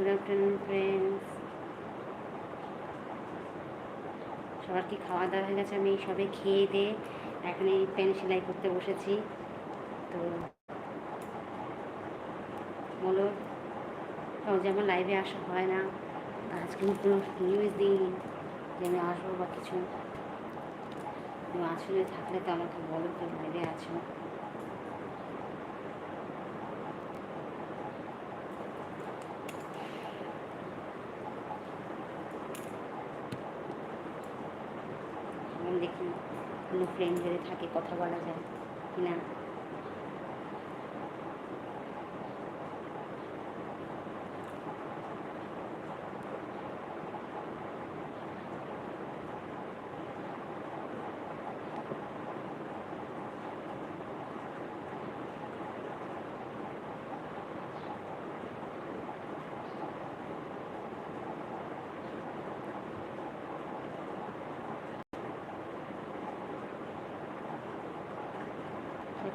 Good afternoon friends সবার কি খাওয়া দাওয়া হয়ে গেছে? আমি সবে খেয়ে দিয়ে এখন এই প্যান্ট সেলাই করতে বসেছি। তো বলো সহজে আমার লাইভে আসা হয় না। আজকে কোনো নিউজ দিইনি যে আমি আসব বা কিছু। আসলে থাকলে তো আমাকে বলো যে লাইভে আছো এখন দেখি কোনো ফ্রেন্ড যদি থাকে কথা বলা যায় কি না?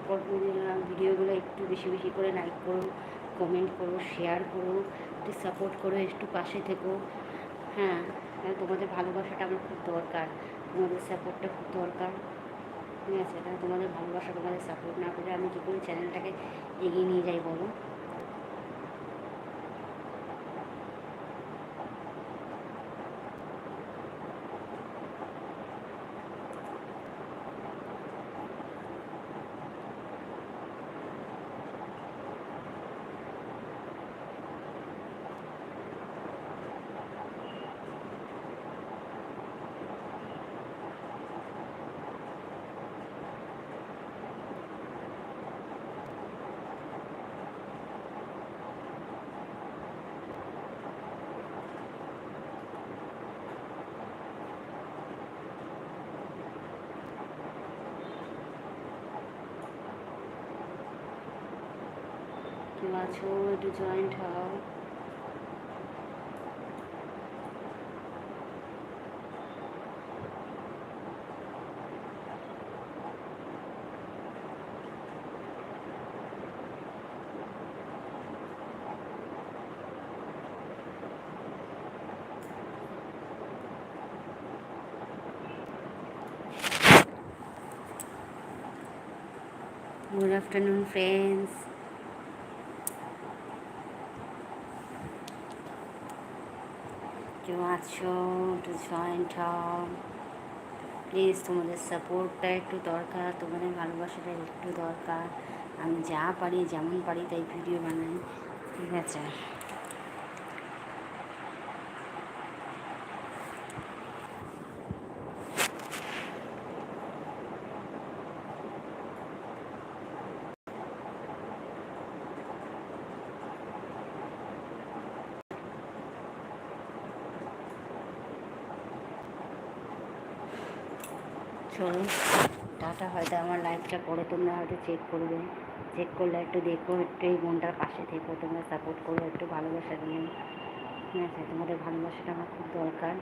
তারপর ভিডিওগুলো একটু বেশি বেশি করে লাইক করো কমেন্ট করো শেয়ার করো, একটু সাপোর্ট করো, একটু পাশে থেকো। হ্যাঁ তোমাদের ভালোবাসাটা আমার খুব দরকার, তোমাদের সাপোর্টটা খুব দরকার। ঠিক আছে তোমাদের ভালোবাসা তোমাদের সাপোর্ট না করে আমি কী করে চ্যানেলটাকে এগিয়ে নিয়ে যাই বলো কেউ আছো একটু জয়েন্ট হও গুড আফটারনুন ফ্রেন্ডস কেউ আছো একটু জয়েন্ট হও প্লিজ তোমাদের সাপোর্টটা একটু দরকার, তোমাদের ভালোবাসাটা একটু দরকার। আমি যা পারি, যেমন পারি, তাই ভিডিও বানাই। ঠিক আছে? চলো টাটা হয়তো আমার লাইফটা পরে তোমরা হয়তো চেক করবে। চেক করলে একটু দেখো, একটু এই বোনটার পাশে থেকো, তোমরা সাপোর্ট করো, একটু ভালোবাসা দিও ঠিক আছে? তোমাদের ভালোবাসাটা আমার খুব দরকার।